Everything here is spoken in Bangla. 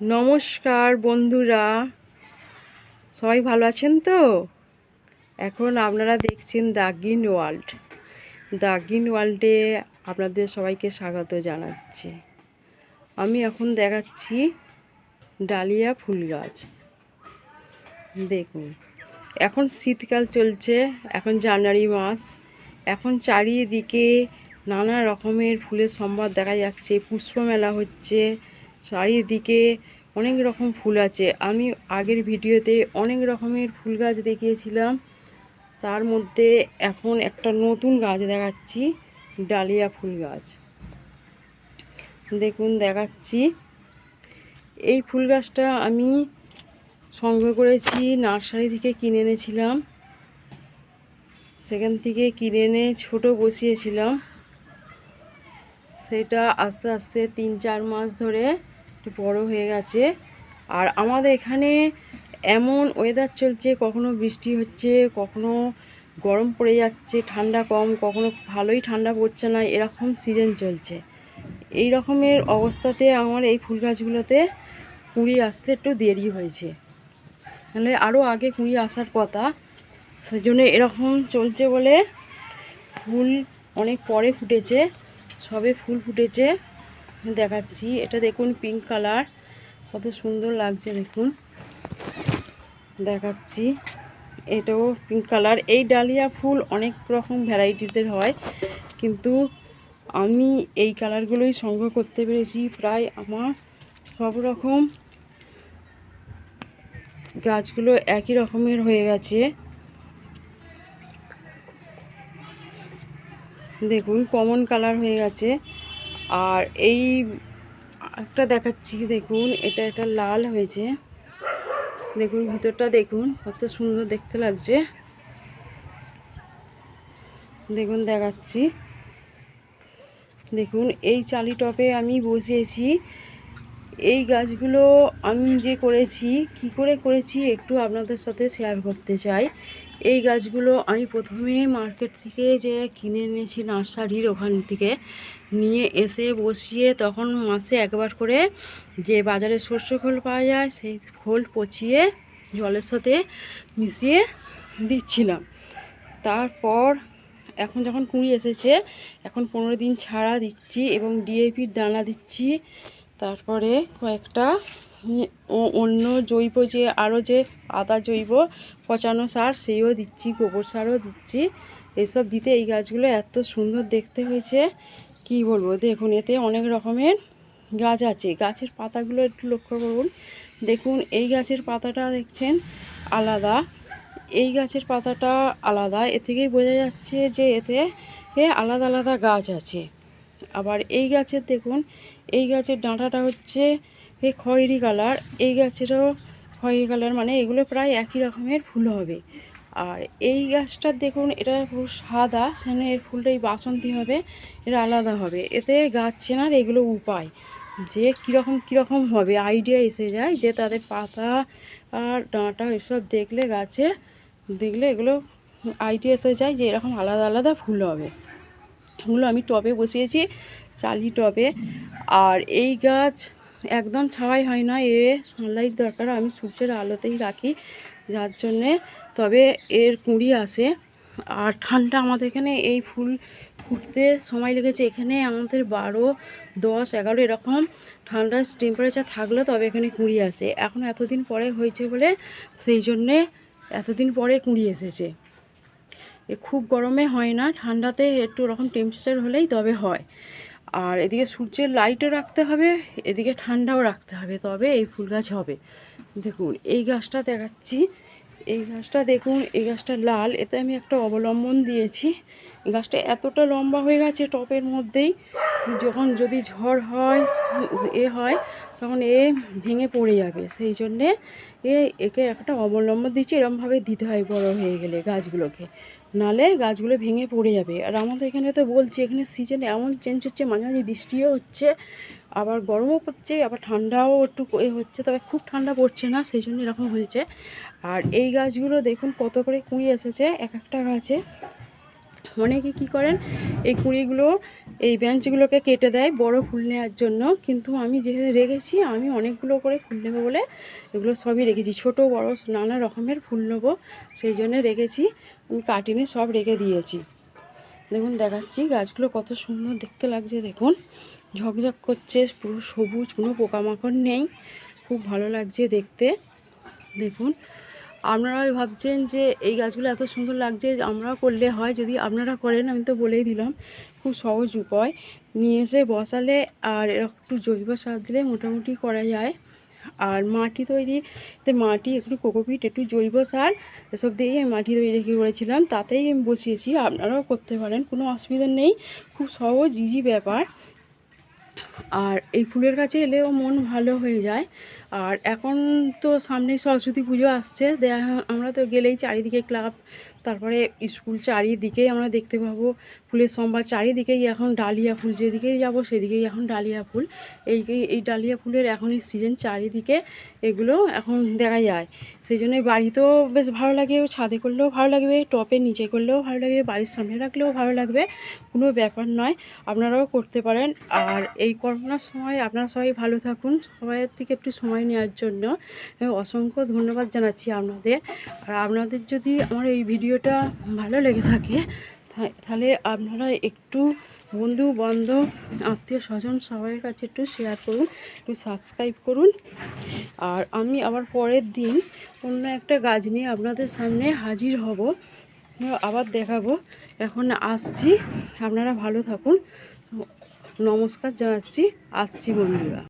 নমস্কার বন্ধুরা। সবাই ভালো আছেন তো? এখন আপনারা দেখছেন দাগিন ওয়ার্ল্ড। দাগিন ওয়ার্ল্ডে আপনাদের সবাইকে স্বাগত জানাচ্ছি। আমি এখন দেখাচ্ছি ডালিয়া ফুল গাছ। দেখুন, এখন শীতকাল চলছে, এখন জানুয়ারি মাস। এখন চারিদিকে নানা রকমের ফুলের সম্ভার দেখা যাচ্ছে, পুষ্পমেলা হচ্ছে চারিদিকে অনেক রকম ফুল আছে। আমি আগের ভিডিওতে অনেক রকমের ফুল গাছ দেখিয়েছিলাম। তার মধ্যে এখন একটা নতুন গাছ দেখাচ্ছি, ডালিয়া ফুল গাছ। দেখুন, দেখাচ্ছি। এই ফুল গাছটা আমি সংগ্রহ করেছি, নার্সারি থেকে কিনে এনেছিলাম। সেখান থেকে কিনে এনে ছোটো বসিয়েছিলাম। সেটা আস্তে আস্তে তিন চার মাস ধরে একটু বড়ো হয়ে গেছে। আর আমাদের এখানে এমন ওয়েদার চলছে, কখনো বৃষ্টি হচ্ছে, কখনো গরম পড়ে যাচ্ছে, ঠান্ডা কম, কখনো ভালোই ঠান্ডা পড়ছে না, এরকম সিজন চলছে। এই রকমের অবস্থাতে আমার এই ফুল গাছগুলোতে কুঁড়ি আসতে একটু দেরি হয়েছে। তাহলে আরও আগে কুঁড়ি আসার কথা সেই জন্য এরকম চলছে বলে ফুল অনেক পরে ফুটেছে। সবে ফুল ফুটেছে। দেখাচ্ছি। এটা দেখুন পিঙ্ক কালার কত সুন্দর লাগছে দেখুন। দেখাচ্ছি। এটাও পিঙ্ক কালার এই ডালিয়া ফুল অনেক রকম ভ্যারাইটিসের হয়। কিন্তু আমি এই কালারগুলোই সংগ্রহ করতে পেরেছি। প্রায় আমার সব রকম গাছগুলো একই রকমের হয়ে গেছে। দেখুন কমন কালার হয়ে গেছে। আর এই একটা দেখাচ্ছি, দেখুন, এটা একটা লাল হয়েছে। দেখুন, ভিতরটা দেখুন, কত সুন্দর দেখতে লাগছে। দেখুন, দেখাচ্ছি। দেখুন, এই চালি টপে আমি বসিয়েছি। এই গাছগুলো আমি যে করেছি, কি করে করেছি, একটু আপনাদের সাথে শেয়ার করতে চাই। এই গাছগুলো আমি প্রথমে মার্কেট থেকে যে কিনে এনেছি নার্সারির ওখান থেকে নিয়ে এসে বসিয়ে তখন মাসে একবার করে যে বাজারে সর্ষে খোল পাওয়া যায়, সেই খোল পচিয়ে জলের সাথে মিশিয়ে দিচ্ছিলাম। তারপর এখন যখন কুঁড়ি এসেছে, এখন পনেরো দিন ছাড়া দিচ্ছি এবং ডিএপির দানা দিচ্ছি। তারপরে কয়েকটা অন্য জৈব যে আরও যে আদা জৈব, পচানো সার সেইও দিচ্ছি, গোবর সারও দিচ্ছি। এসব দিতে এই গাছগুলো এত সুন্দর দেখতে হয়েছে। কি বলব? দেখুন, এতে অনেক রকমের গাছ আছে। গাছের পাতাগুলো একটু লক্ষ্য করুন। দেখুন, এই গাছের পাতাটা দেখছেন, আলাদা। এই গাছের পাতাটা আলাদা। এ থেকেই বোঝা যাচ্ছে যে এতে আলাদা আলাদা গাছ আছে। আবার এই গাছের দেখুন, এই গাছের ডাঁটাটা হচ্ছে এই খয়েরি কালার। এই গাছেরও খয়েরি কালার মানে এগুলো প্রায় একই রকমের ফুল হবে। আর এই গাছটার দেখুন, এটা পুরো সাদা, সেখানে এর ফুলটা এই বাসন্তী হবে এটা আলাদা হবে। এতে গাছ চেনার এগুলো উপায়, যে কীরকম কীরকম হবে আইডিয়া এসে যায় যে তাদের পাতা আর ডাঁটা এসব দেখলে গাছের, দেখলে এগুলো আইডিয়া এসে যায় যে এরকম আলাদা আলাদা ফুল হবে। এগুলো আমি টবে বসিয়েছি, চালি টবে। আর এই গাছ একদম ছাওয়াই হয় না, এ সানলাইট দরকার, আমি সূর্যের আলোতেই রাখি, যার জন্যে। তবে এর কুঁড়ি আসে আর ঠান্ডা আমাদের এখানে এই ফুল ফুটতে সময় লেগেছে। এখানে আমাদের বারো, দশ, এগারো এরকম ঠান্ডা টেম্পারেচার থাকলে তবে এখানে কুঁড়ি আসে এখন এতদিন পরে হয়েছে বলে, সেই জন্যে এতদিন পরে কুঁড়ি এসেছে। খুব গরমে হয় না, ঠান্ডাতে একটু ওরকম টেম্পারেচার হলেই তবে হয়। আর এদিকে সূর্যের লাইটও রাখতে হবে, এদিকে ঠান্ডাও রাখতে হবে, তবে এই ফুল গাছ হবে। দেখুন, এই গাছটা দেখাচ্ছি। এই গাছটা দেখুন, এই গাছটা লাল, এতে আমি একটা অবলম্বন দিয়েছি। গাছটা এতটা লম্বা হয়ে গেছে টপের মধ্যেই, যখন যদি ঝড় হয়, এ হয়, তখন এ ভেঙে পড়ে যাবে। সেই জন্যে এ, একে একটা অবলম্বন দিচ্ছি এরমভাবে দিতে হয় বড় হয়ে গেলে গাছগুলোকে। নালে গাছগুলো ভেঙে পড়ে যাবে। আর আমাদের এখানে তো বলছি, এখানে সিজন এমন চেঞ্জ হচ্ছে, মাঝে মাঝে বৃষ্টিও হচ্ছে, আবার গরমও পড়ছে, আবার ঠান্ডাও একটু এ হচ্ছে, তবে খুব ঠান্ডা পড়ছে না, সেই জন্য এরকম হয়েছে। আর এই গাছগুলো দেখুন কত করে কুঁড়ি এসেছে, এক একটা গাছে। অনেকে কি করেন, এই কুঁড়িগুলো, এই বেঞ্চগুলোকে কেটে দেয় বড় ফুল নেওয়ার জন্য। কিন্তু আমি যেহেতু রেখেছি, আমি অনেকগুলো করে ফুল নেব বলে এগুলো সবই রেখেছি। ছোট, বড়, নানা রকমের ফুল নেব, সেই জন্য রেখেছি। আমি কাটিনে সব রেখে দিয়েছি। দেখুন, দেখাচ্ছি গাছগুলো কত সুন্দর দেখতে লাগছে, দেখুন। ঝকঝক করছে, পুরো সবুজ, কোনো পোকামাকড় নেই। খুব ভালো লাগছে দেখতে। দেখুন আপনারা ভাবছেন যে এই গাছগুলো এত সুন্দর লাগছে যে আমরাও করলে হয়, যদি আপনারা করেন, আমি তো বলেই দিলাম, খুব সহজ উপায়। নিয়ে এসে বসালে আর একটু জৈব সার দিলে মোটামুটি করা যায়। আর মাটি তৈরি তৈরিতে মাটি, একটু কোকোপিট একটু জৈব সার, এসব দিয়েই আমি মাটি তৈরি করেছিলাম, তাতেই আমি বসিয়েছি, আপনারাও করতে পারেন, কোনো অসুবিধা নেই, খুব সহজ ইজি ব্যাপার। আর এই ফুলের কাছে এলেও মন ভালো হয়ে যায়। আর এখন তো সামনেই সরস্বতী পুজো আসছে আমরা তো গেলেই চারিদিকে ক্লাব তারপরে স্কুল চারিদিকেই আমরা দেখতে পাবো ফুলের সম্ভার। চারিদিকেই এখন ডালিয়া ফুল, যেদিকেই যাব সেদিকেই এখন ডালিয়া ফুল। এই এই ডালিয়া ফুলের এখন এই সিজন চারিদিকে এগুলো এখন দেখা যায়। সেই জন্য বাড়িতেও বেশ ভালো লাগে, ছাদে করলেও ভালো লাগবে, টপে নিচে করলেও ভালো লাগবে, বাড়ির সামনে রাখলেও ভালো লাগবে, কোনো ব্যাপার নয়, আপনারাও করতে পারেন। আর এই করোনার সময় আপনারা সবাই ভালো থাকুন সবাইয়ের থেকে একটু সময় নেওয়ার জন্য। অসংখ্য ধন্যবাদ জানাচ্ছি আপনাদের। আর আপনাদের যদি আমার এই ভিডিওটা ভালো লেগে থাকে তাহলে আপনারা একটু বন্ধু, বান্ধব, আত্মীয় স্বজন সবার কাছে একটু শেয়ার করুন, একটু সাবস্ক্রাইব করুন। আর আমি আবার পরের দিন অন্য একটা গাছ নিয়ে আপনাদের সামনে হাজির হব, আবার দেখাবো। এখন আসছি, আপনারা ভালো থাকুন। নমস্কার জানাচ্ছি, আসছি বন্ধুরা।